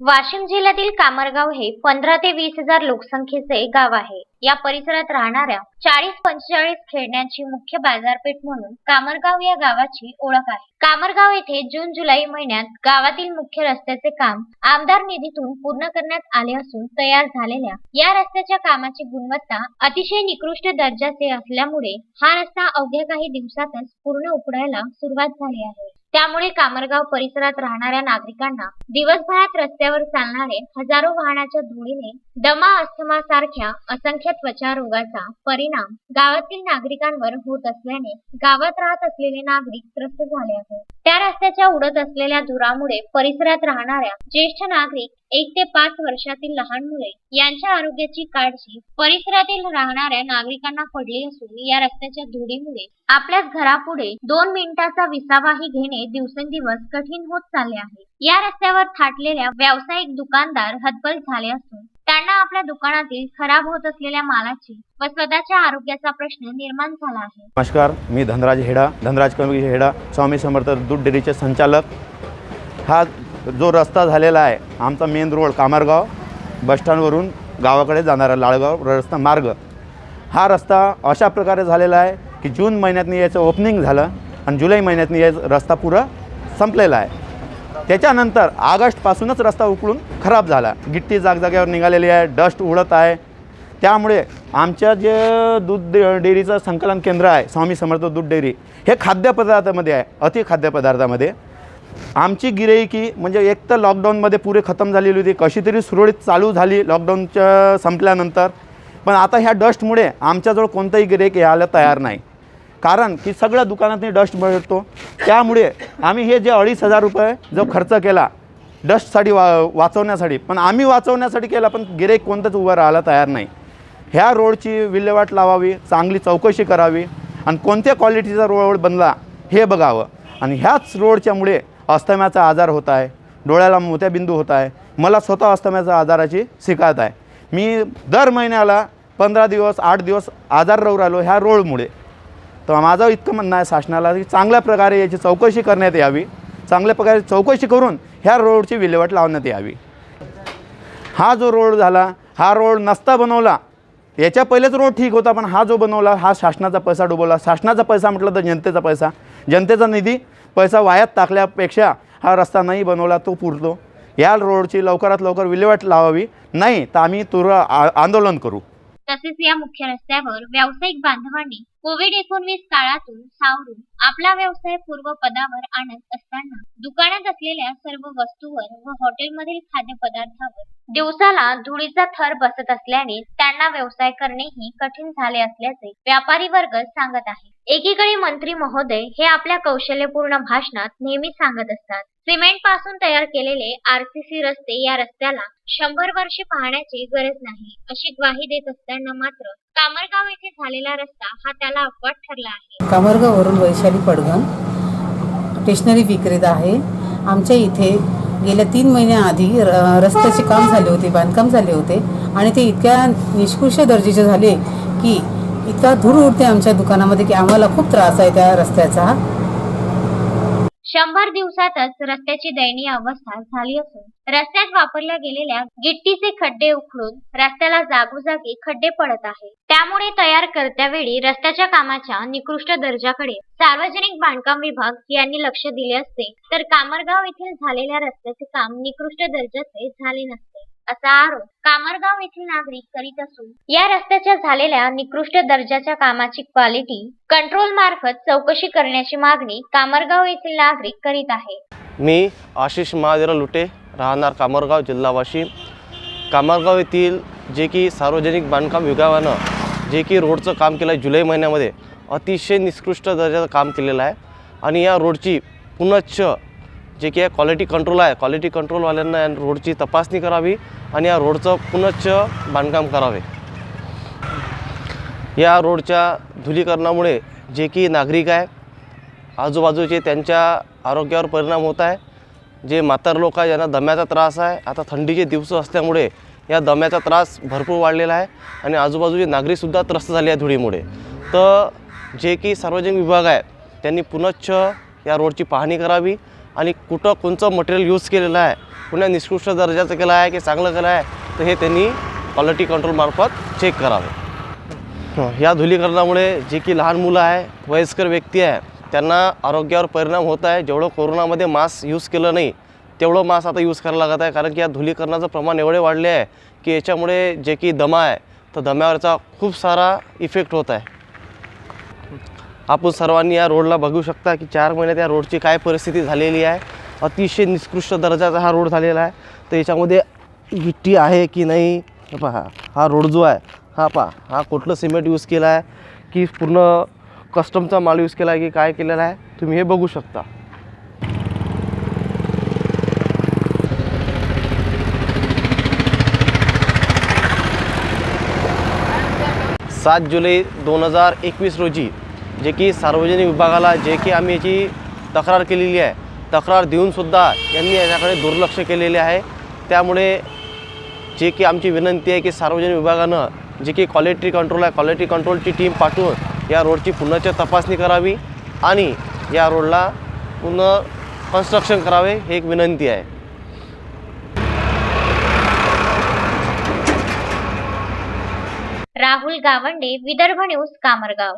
वाशिम जिल्ह्यातील कामरगाव हे पंधरा ते वीस हजार लोकसंख्येचे गाव आहे. या परिसरात राहणाऱ्या चाळीस पंचेचाळीस खेळण्यांची मुख्य बाजारपेठ म्हणून कामरगाव या गावाची ओळख आहे. कामरगाव येथे जून जुलै महिन्यात गावातील मुख्य रस्त्याचे काम आमदार निधीतून पूर्ण करण्यात आले असून तयार झालेल्या या रस्त्याच्या कामाची गुणवत्ता अतिशय निकृष्ट दर्जाचे असल्यामुळे हा रस्ता अवघ्या काही दिवसातच पूर्ण उकडायला सुरुवात झाली आहे. त्यामुळे कामरगाव परिसरात राहणाऱ्या नागरिकांना दिवसभरात रस्त्यावर चालणारे हजारो वाहनाच्या धुळीने दमा अस्थमा सारख्या असंख्य त्वचा रोगाचा परिणाम गावातील नागरिकांवर होत असल्याने गावात राहत असलेले नागरिक त्रस्त झाले आहेत. त्या रस्त्याच्या उडत असलेल्या धुरामुळे परिसरात राहणाऱ्या ज्येष्ठ नागरिक एक ते पाच वर्षातील लहान मुले यांच्या आरोग्याची काळजी परिसरातील राहणाऱ्या नागरिकांना पडली असून या रस्त्याच्या धुडीमुळे आपल्याच घरापुढे दोन मिनिटाचा विसावाही घेणे दिवसेंदिवस कठीण होत चालले आहे. या रस्त्यावर थाटलेल्या व्यावसायिक दुकानदार हतबल झाले असून त्यांना आपल्या दुकानातील खराब होत असलेल्या मालाची व स्वतःच्या आरोग्याचा प्रश्न निर्माण झाला आहे. नमस्कार मी धनराज हेडा धनराज कमी हेडा स्वामी समर्थ दूध डेअरीचे संचालक. हा जो रस्ता झालेला आहे आमचा मेन रोड कामरगाव बसस्टँडवरून गावाकडे जाणारा लाळगाव रस्ता मार्ग. हा रस्ता अशा प्रकारे झालेला आहे की जून महिन्यातनी याचं ओपनिंग झालं आणि जुलै महिन्यातनी याचा रस्ता पुरा संपलेला आहे. त्याच्यानंतर ऑगस्टपासूनच रस्ता उकळून खराब झाला. गिट्टी जागजाग्यावर निघालेली आहे डस्ट उडत आहे. त्यामुळे आमच्या जे दूध डे- डेअरीचं संकलन केंद्र आहे स्वामी समर्थ दूध डेअरी हे खाद्यपदार्थामध्ये आहे अति खाद्यपदार्थामध्ये. आमची गिराईकी म्हणजे एक तर लॉकडाऊनमध्ये पुरे खतम झालेली होती कशी तरी सुरळीत चालू झाली लॉकडाऊनच्या संपल्यानंतर. पण आता ह्या डस्टमुळे आमच्याजवळ कोणताही गिराईक यायला तयार नाही. कारण की सगळ्या दुकानातनी डस्ट मिळतो. त्यामुळे आम्ही हे जे अडीच हजार रुपये जो खर्च केला डस्टसाठी वा वाचवण्यासाठी पण आम्ही वाचवण्यासाठी केला पण गिरेक कोणतंच उभं राहायला तयार नाही. ह्या रोडची विल्हेवाट लावावी चांगली चौकशी करावी आणि कोणत्या क्वालिटीचा रोड बनला हे बघावं. आणि ह्याच रोडच्यामुळे अस्थम्याचा आजार होत आहे डोळ्याला मोत्याबिंदू होत आहे मला स्वतः अस्थम्याचा आजाराची शिकायत आहे. मी दर महिन्याला पंधरा दिवस आठ दिवस आजार राहू राहिलो ह्या रोडमुळे. तर माझं इतकं म्हणणं आहे शासनाला की चांगल्या प्रकारे याची चौकशी करण्यात यावी. चांगल्या प्रकारे चौकशी करून ह्या रोडची विल्हेवाट लावण्यात यावी. हा जो रोड झाला हा रोड नसता बनवला याच्या पहिलेच रोड ठीक होता पण हा जो बनवला हा शासनाचा पैसा डुबवला. शासनाचा पैसा म्हटलं तर जनतेचा पैसा. जनतेचा निधी पैसा वायात टाकल्यापेक्षा हा रस्ता नाही बनवला तो पुरतो. या रोडची लवकरात लवकर विल्हेवाट लावावी. नाही तर आम्ही तुर आंदोलन करू. तसेच या मुख्य रस्त्यावर व्यावसायिक बांधवांनी कोविड एकोणवीस काळातून सावरून आपला व्यवसाय पूर्व पदावर आणत असताना दुकानात असलेल्या सर्व वस्तूवर व हॉटेलमधील खाद्यपदार्थावर दिवसाला धुळीचा थर बसत असल्याने त्यांना व्यवसाय करणेही कठीण झाले असल्याचे व्यापारी वर्ग सांगत आहे एकीकडे मंत्री महोदय हे आपल्या कौशल्यपूर्ण भाषणात नेहमीच सांगत असतात. सिमेंटपासून तयार केलेले आरसीसी रस्ते या रस्त्याला शंभर वर्षे पाहण्याची गरज नाही अशी ग्वाही देत असताना मात्र कामरगाव येथे झालेला रस्ता हा त्याला अपवाद ठरला आहे. कामरगाववरून वैशाली पडगण स्टेशनरी विक्रेता आहे. आमच्या इथे गेल्या तीन महिन्याआधी र रस्त्याचे काम झाले होते बांधकाम झाले होते आणि ते इतक्या निष्कृष दर्जेचे झाले की इतका धूर उडते आमच्या दुकानामध्ये की आम्हाला खूप त्रास आहे त्या रस्त्याचा. शंभर दिवसातच रस्त्याची दयनीय अवस्था झाली असून रस्त्यात वापरल्या गेलेल्या गिट्टीचे खड्डे उखडून रस्त्याला जागोजागी खड्डे पडत आहे त्यामुळे तयार करत्यावेळी रस्त्याच्या कामाच्या निकृष्ट दर्जाकडे सार्वजनिक बांधकाम विभाग यांनी लक्ष दिले असते. तर कामरगाव येथील झालेल्या रस्त्याचे काम निकृष्ट दर्जाचे झाले नसते. असा आरोप कामरगाव येथील नागरिक करीत असून या रस्त्याच्या झालेल्या निकृष्ट दर्जाच्या कामाची क्वालिटी कंट्रोल मार्फत चौकशी करण्याची मागणी कामरगाव येथील नागरिक करीत आहे मी आशिष महादेव लुटे राहणार कामरगाव जिल्हा वाशिम कामरगाव येथील जे की सार्वजनिक बांधकाम विभागानं जे की रोडचं काम केलं आहे जुलै महिन्यामध्ये अतिशय निकृष्ट दर्जाचं काम केलेलं आहे. आणि या रोडची पुनश्च जे की क्वालिटी कंट्रोल आहे. क्वालिटी कंट्रोलवाल्यांना या रोडची तपासणी करावी आणि या रोडचं पुनश्च बांधकाम करावे. या रोडच्या धुलीकरणामुळे जे की नागरिक आहे आजूबाजूचे त्यांच्या आरोग्यावर परिणाम होत आहे. जे म्हातार लोक आहे ज्यांना दम्याचा त्रास आहे आता थंडीचे दिवस असल्यामुळे या दम्याचा त्रास भरपूर वाढलेला आहे आणि आजूबाजूचे नागरिकसुद्धा त्रस्त झाले आहे धुळीमुळे. तर जे की सार्वजनिक विभाग आहे त्यांनी पुनश्च या रोडची पाहणी करावी आणि कुठं कोणचं मटेरियल यूज केलेलं आहे पुन्हा निकृष्ट दर्जाचं केलं आहे की चांगलं केलं आहे तर हे त्यांनी क्वालिटी कंट्रोलमार्फत चेक करावे. हं, या धुलीकरणामुळे जे की लहान मुलं आहे वयस्कर व्यक्ती आहे त्यांना आरोग्यावर परिणाम होत आहे. जेवढं कोरोनामध्ये मास्क यूज केलं नाही तेवढं मास्क आता यूज करायला लागत आहे. कारण की या धुलीकरणाचं प्रमाण एवढे वाढले आहे की याच्यामुळे जे की दमा आहे तर दम्यावरचा खूप सारा इफेक्ट होत आहे. आपण सर्वांनी या रोडला बघू शकता की चार महिन्यात या रोडची काय परिस्थिती झालेली आहे. अतिशय निकृष्ट दर्जाचा हा रोड झालेला आहे. तर याच्यामध्ये गिट्टी आहे की नाही? पहा हा रोड जो आहे हा पहा हा कुठलं सिमेंट यूज केला आहे की पूर्ण कस्टमचा माल यूज केला आहे की काय केलेला आहे तुम्ही हे बघू शकता. सात जुलै दोन हजार एकवीस रोजी जे की सार्वजनिक विभागाला जे की आम्ही याची तक्रार केलेली आहे. तक्रार देऊनसुद्धा यांनी याच्याकडे दुर्लक्ष केलेले आहे. त्यामुळे जे की आमची विनंती आहे की सार्वजनिक विभागानं जे की क्वालिटी कंट्रोल आहे क्वालिटी कंट्रोलची टीम पाठवून या रोडची पुन्हाच्या तपासणी करावी आणि या रोडला पुन्हा कन्स्ट्रक्शन करावे ही एक विनंती आहे. राहुल गावंडे विदर्भ न्यूज कामरगाव.